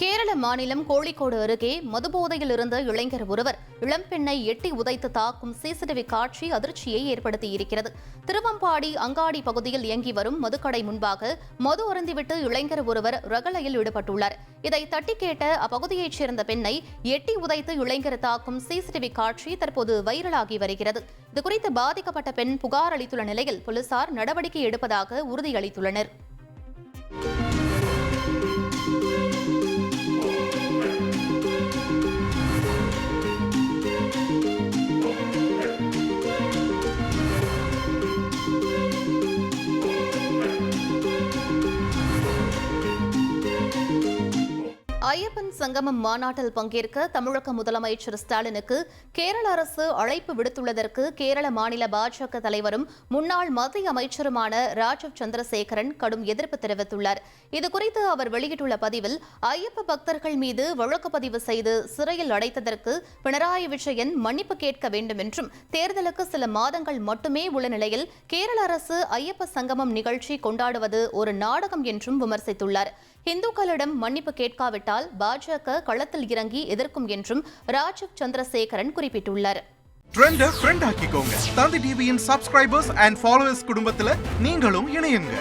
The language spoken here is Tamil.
கேரள மாநிலம் கோழிக்கோடு அருகே மதுபோதையில் இருந்த இளைஞர் ஒருவர் இளம்பெண்ணை எட்டி உதைத்து தாக்கும் சிசிடிவி காட்சி அதிர்ச்சியை ஏற்படுத்தியிருக்கிறது. திருவம்பாடி அங்காடி பகுதியில் இயங்கி வரும் மதுக்கடை முன்பாக மது அருந்திவிட்டு இளைஞர் ஒருவர் ரகளையில் ஈடுபட்டுள்ளார். இதை தட்டி கேட்ட அப்பகுதியைச் சேர்ந்த பெண்ணை எட்டி உதைத்து இளைஞர் தாக்கும் சிசிடிவி காட்சி தற்போது வைரலாகி வருகிறது. இதுகுறித்து பாதிக்கப்பட்ட பெண் புகார் அளித்துள்ள நிலையில் போலீசார் நடவடிக்கை எடுப்பதாக உறுதியளித்துள்ளனர். ஐயப்பன் சங்கமம் மாநாட்டில் பங்கேற்க தமிழக முதலமைச்சர் ஸ்டாலினுக்கு கேரள அரசு அழைப்பு விடுத்துள்ளதற்கு கேரள மாநில பாஜக தலைவரும் முன்னாள் மத்திய அமைச்சருமான ராஜீவ் சந்திரசேகரன் கடும் எதிர்ப்பு தெரிவித்துள்ளார். இதுகுறித்து அவர் வெளியிட்டுள்ள பதிவில் ஐயப்ப பக்தர்கள் மீது வழக்கு பதிவு செய்து சிறையில் அடைத்ததற்கு பினராயி விஜயன் மன்னிப்பு கேட்க வேண்டும் என்றும் தேர்தலுக்கு சில மாதங்கள் மட்டுமே உள்ள நிலையில் கேரள அரசு ஐயப்ப சங்கமம் நிகழ்ச்சி கொண்டாடுவது ஒரு நாடகம் என்றும் விமர்சித்துள்ளார். இந்துக்களிடம் மன்னிப்பு கேட்காவிட்டால் ஏற்பட்டால் பாஜக களத்தில் இறங்கி எதிர்க்கும் என்றும் ராஜீவ் சந்திரசேகரன் குறிப்பிட்டுள்ளார். ட்ரெண்ட ஃப்ரெண்ட் ஆக்கிக்கோங்க. தந்தி டிவியின் சப்ஸ்கிரைபர்ஸ் அண்ட் ஃபாலோவர்ஸ் குடும்பத்தில் நீங்களும் இணையுங்க.